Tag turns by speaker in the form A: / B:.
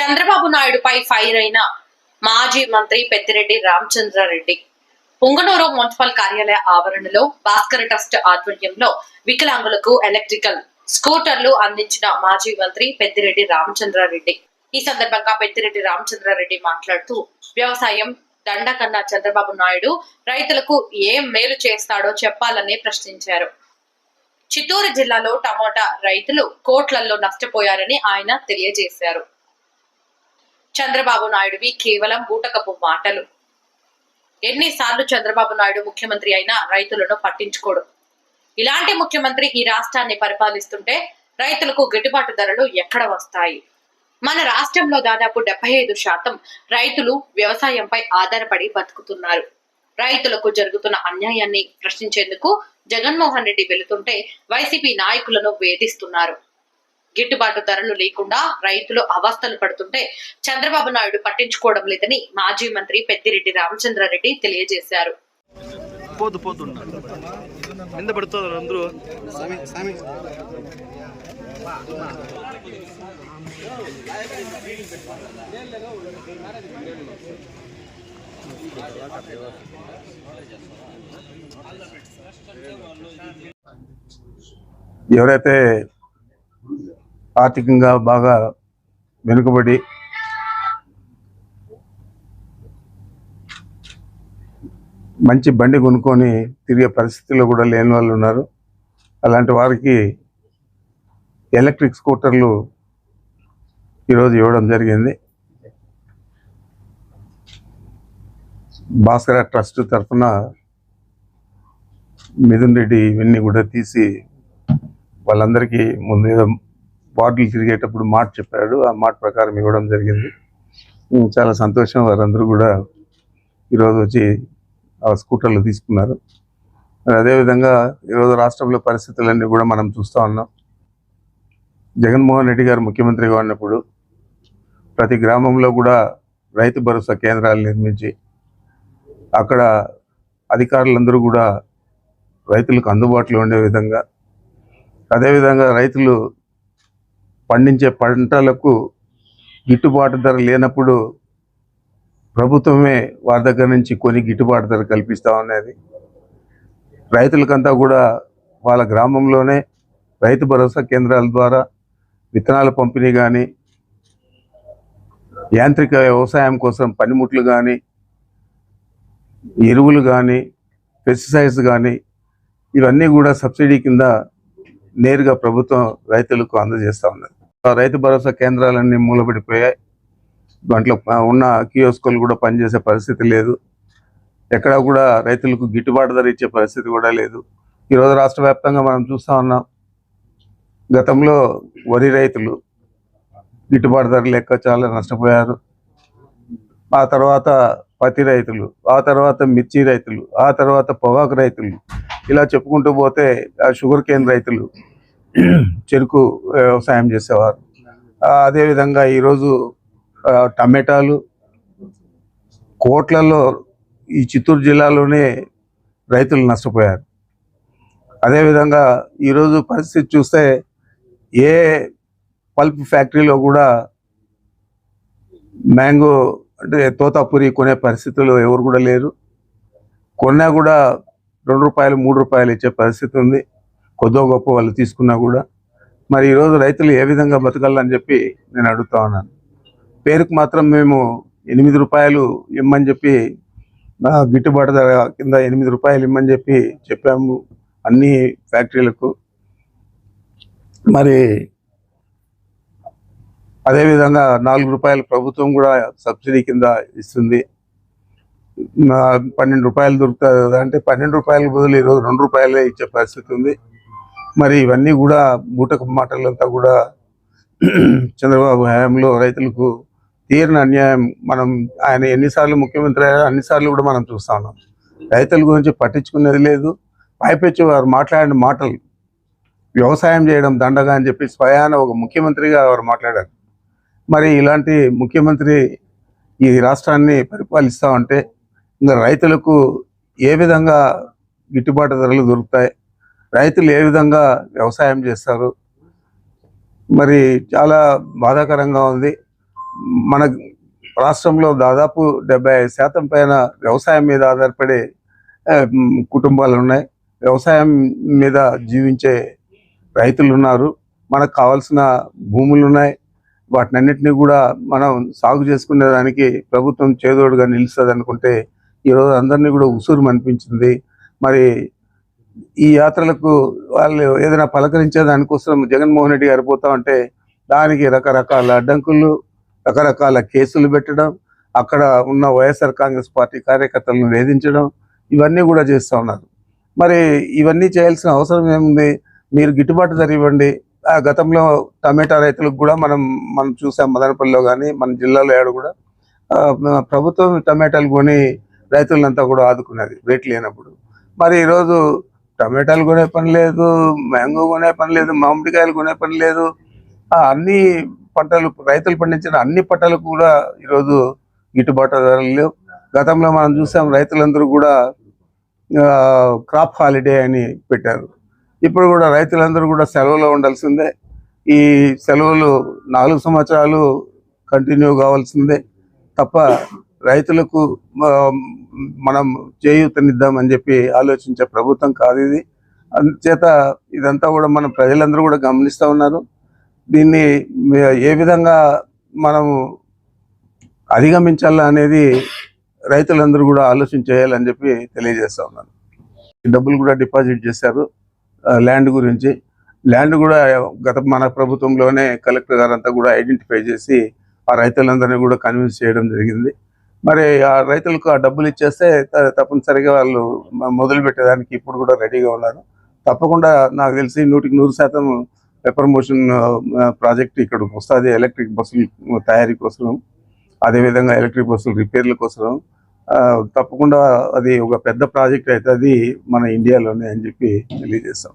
A: Chandrababu నాయుడుపై fire అయిన మాజీ మంత్రి పెద్దిరెడ్డి రామచంద్రారెడ్డి పుంగనూరు మున్సిపల్ కార్యాలయ ఆవరణలో భాస్కర్ ట్రస్ట్ ఆధ్వర్యంలో వికలాంగులకు ఎలక్ట్రికల్ స్కూటర్లు అందించిన మాజీ మంత్రి పెద్దిరెడ్డి రామచంద్రారెడ్డి. ఈ సందర్భంగా పెద్దిరెడ్డి రామచంద్రారెడ్డి మాట్లాడుతూ వ్యవసాయం దండకన్న చంద్రబాబు నాయుడు రైతులకు ఏం మేలు చేస్తాడో చెప్పాలని ప్రశ్నించారు. చిత్తూరు జిల్లాలో టమోటా రైతులు కోట్లల్లో నష్టపోయారని ఆయన తెలియజేశారు. చంద్రబాబు నాయుడువి కేవలం బూటకపు మాటలు. ఎన్నిసార్లు చంద్రబాబు నాయుడు ముఖ్యమంత్రి అయినా రైతులను పట్టించుకోడు. ఇలాంటి ముఖ్యమంత్రి ఈ రాష్ట్రాన్ని పరిపాలిస్తుంటే రైతులకు గిట్టుబాటు ధరలు ఎక్కడ వస్తాయి? మన రాష్ట్రంలో దాదాపు డెబ్బై ఐదు శాతం రైతులు వ్యవసాయంపై ఆధారపడి బతుకుతున్నారు. రైతులకు జరుగుతున్న అన్యాయాన్ని ప్రశ్నించేందుకు జగన్మోహన్ రెడ్డి వెళుతుంటే వైసీపీ నాయకులను వేధిస్తున్నారు. గిట్టుబాటు ధరలు లేకుండా రైతులు అవస్థలు పడుతుంటే చంద్రబాబు నాయుడు పట్టించుకోవడం లేదని మాజీ మంత్రి పెద్దిరెడ్డి రామచంద్రారెడ్డి తెలియజేశారు.
B: అందరూ
C: ఎవరైతే ఆర్థికంగా బాగా వెనుకబడి మంచి బండి కొనుక్కొని తిరిగే పరిస్థితిలో కూడా లేని వాళ్ళు ఉన్నారు. అలాంటి వారికి ఎలక్ట్రిక్ స్కూటర్లు ఈరోజు ఇవ్వడం జరిగింది. భాస్కర ట్రస్ట్ తరఫున మిథున్ రెడ్డి ఇవన్నీ కూడా తీసి వాళ్ళందరికీ ముందు వార్డులు తిరిగేటప్పుడు మాట చెప్పాడు. ఆ మాట ప్రకారం ఇవ్వడం జరిగింది. చాలా సంతోషం. వారందరూ కూడా ఈరోజు వచ్చి ఆ స్కూటర్లు తీసుకున్నారు. అదేవిధంగా ఈరోజు రాష్ట్రంలో పరిస్థితులన్నీ కూడా మనం చూస్తూ ఉన్నాం. జగన్మోహన్ రెడ్డి గారు ముఖ్యమంత్రిగా ఉన్నప్పుడు ప్రతి గ్రామంలో కూడా రైతు భరోసా కేంద్రాలు నిర్మించి అక్కడ అధికారులందరూ కూడా రైతులకు అందుబాటులో ఉండే విధంగా అదేవిధంగా రైతులు పండించే పంటలకు గిట్టుబాటు ధర లేనప్పుడు ప్రభుత్వమే వారి దగ్గర నుంచి కొని గిట్టుబాటు ధర కల్పిస్తూ ఉన్నది. రైతులకంతా కూడా వాళ్ళ గ్రామంలోనే రైతు భరోసా కేంద్రాల ద్వారా విత్తనాల పంపిణీ కానీ యాంత్రిక వ్యవసాయం కోసం పనిముట్లు కానీ ఎరువులు కానీ పెస్టిసైడ్స్ కానీ ఇవన్నీ కూడా సబ్సిడీ కింద నేరుగా ప్రభుత్వం రైతులకు అందజేస్తూ ఉన్నది. రైతు భరోసా కేంద్రాలన్నీ మూలపడిపోయాయి దాంట్లో ఉన్న కియోస్కోలు కూడా పనిచేసే పరిస్థితి లేదు. ఎక్కడ కూడా రైతులకు గిట్టుబాటు ధర ఇచ్చే పరిస్థితి కూడా లేదు. ఈరోజు రాష్ట్ర వ్యాప్తంగా మనం చూస్తూ ఉన్నాం. గతంలో వరి రైతులు గిట్టుబాటు ధర లేక చాలా నష్టపోయారు. ఆ తర్వాత పత్తి రైతులు ఆ తర్వాత మిర్చి రైతులు ఆ తర్వాత పొగాకు రైతులు ఇలా చెప్పుకుంటూ పోతే ఆ షుగర్ కేన్ రైతులు చెరుకు వ్యవసాయం చేసేవారు. అదేవిధంగా ఈరోజు టమాటాలు కోట్లలో ఈ చిత్తూరు జిల్లాలోనే రైతులు నష్టపోయారు. అదేవిధంగా ఈరోజు పరిస్థితి చూస్తే ఏ పల్ప్ ఫ్యాక్టరీలో కూడా మ్యాంగో అంటే తోతాపురి కొనే పరిస్థితులు ఎవరు కూడా లేరు. కొన్నా కూడా రెండు రూపాయలు మూడు రూపాయలు ఇచ్చే పరిస్థితి ఉంది. కొద్దో గొప్ప వాళ్ళు తీసుకున్నా కూడా మరి ఈరోజు రైతులు ఏ విధంగా బతకాలని చెప్పి నేను అడుగుతా ఉన్నాను. పేరుకు మాత్రం మేము ఎనిమిది రూపాయలు ఇమ్మని చెప్పి గిట్టుబాటు ధర కింద ఎనిమిది రూపాయలు ఇమ్మని చెప్పి చెప్పాము అన్ని ఫ్యాక్టరీలకు. మరి అదేవిధంగా నాలుగు రూపాయలు ప్రభుత్వం కూడా సబ్సిడీ కింద ఇస్తుంది. పన్నెండు రూపాయలు దొరుకుతుంది అంటే పన్నెండు రూపాయల బదులు ఈరోజు రెండు రూపాయలే ఇచ్చే పరిస్థితి ఉంది. మరి ఇవన్నీ కూడా బూటకు మాటలంతా కూడా చంద్రబాబు హయాంలో రైతులకు తీరిన అన్యాయం మనం ఆయన ఎన్నిసార్లు ముఖ్యమంత్రి అయ్యారో అన్నిసార్లు కూడా మనం చూస్తా ఉన్నాం. రైతుల గురించి పట్టించుకునేది లేదు. పైపెచ్చి వారు మాట్లాడిన మాటలు వ్యవసాయం చేయడం దండగా అని చెప్పి స్వయాన ఒక ముఖ్యమంత్రిగా వారు మాట్లాడారు. మరి ఇలాంటి ముఖ్యమంత్రి ఈ రాష్ట్రాన్ని పరిపాలిస్తూ ఉంటే ఇంకా రైతులకు ఏ విధంగా గిట్టుబాటు ధరలు దొరుకుతాయి? రైతులు ఏ విధంగా వ్యవసాయం చేస్తారు? మరి చాలా బాధాకరంగా ఉంది. మన రాష్ట్రంలో దాదాపు డెబ్బై ఐదు శాతం పైన వ్యవసాయం మీద ఆధారపడే కుటుంబాలు ఉన్నాయి. వ్యవసాయం మీద జీవించే రైతులు ఉన్నారు. మనకు కావాల్సిన భూములు ఉన్నాయి. వాటినన్నిటిని కూడా మనం సాగు చేసుకునే దానికి ప్రభుత్వం చేదోడుగా నిలుస్తుంది అనుకుంటే ఈరోజు అందరినీ కూడా ఉసూరు అనిపించింది మరి ఈ యాత్రలకు వాళ్ళు ఏదైనా పలకరించే దానికోసం జగన్మోహన్ రెడ్డి గారు పోతా ఉంటే దానికి రకరకాల అడ్డంకులు రకరకాల కేసులు పెట్టడం అక్కడ ఉన్న వైఎస్ఆర్ కాంగ్రెస్ పార్టీ కార్యకర్తలను వేధించడం ఇవన్నీ కూడా చేస్తూ ఉన్నారు. మరి ఇవన్నీ చేయాల్సిన అవసరం ఏముంది? మీరు గిట్టుబాటు ధర ఇవ్వండి. ఆ గతంలో టమాటా రైతులకు కూడా మనం మనం చూసాం మదనపల్లిలో కానీ మన జిల్లాలో ఏడు కూడా. ప్రభుత్వం టమాటాలు కొని రైతులంతా కూడా ఆదుకున్నది రేట్లు లేనప్పుడు. మరి ఈరోజు టమాటాలు కొనే పని లేదు మ్యాంగో కొనే పని లేదు మామిడికాయలు కొనే పని లేదు. ఆ అన్ని పంటలు రైతులు పండించిన అన్ని పంటలకు కూడా ఈరోజు గిట్టుబాటు ధరలు లేవు. గతంలో మనం చూసాం రైతులందరూ కూడా క్రాప్ హాలిడే అని పెట్టారు. ఇప్పుడు కూడా రైతులందరూ కూడా సెలవులో ఉండాల్సిందే. ఈ సెలవులు నాలుగు సంవత్సరాలు కంటిన్యూ కావాల్సిందే తప్ప రైతులకు మనం చేయూతనిద్దామని చెప్పి ఆలోచించే ప్రభుత్వం కాదు ఇది. అందుచేత ఇదంతా కూడా మన ప్రజలందరూ కూడా గమనిస్తూ ఉన్నారు. దీన్ని ఏ విధంగా మనం అధిగమించాలా అనేది రైతులందరూ కూడా ఆలోచన చేయాలని చెప్పి తెలియజేస్తా ఉన్నాను. ఈ డబ్బులు కూడా డిపాజిట్ చేశారు ల్యాండ్ గురించి. ల్యాండ్ కూడా గత మన ప్రభుత్వంలోనే కలెక్టర్ గారు అంతా కూడా ఐడెంటిఫై చేసి ఆ రైతులందరినీ కూడా కన్విన్స్ చేయడం జరిగింది. మరి ఆ రైతులకు ఆ డబ్బులు ఇచ్చేస్తే తప్పనిసరిగా వాళ్ళు మొదలు పెట్టేదానికి ఇప్పుడు కూడా రెడీగా ఉన్నారు. తప్పకుండా నాకు తెలిసి నూటికి నూరు శాతం పెపర్ మోషన్ ప్రాజెక్ట్ ఇక్కడ వస్తుంది. ఎలక్ట్రిక్ బస్సులు తయారీ కోసం అదేవిధంగా ఎలక్ట్రిక్ బస్సులు రిపేర్ల కోసం తప్పకుండా అది ఒక పెద్ద ప్రాజెక్ట్ అవుతుంది మన ఇండియాలోనే అని చెప్పి తెలియజేస్తాం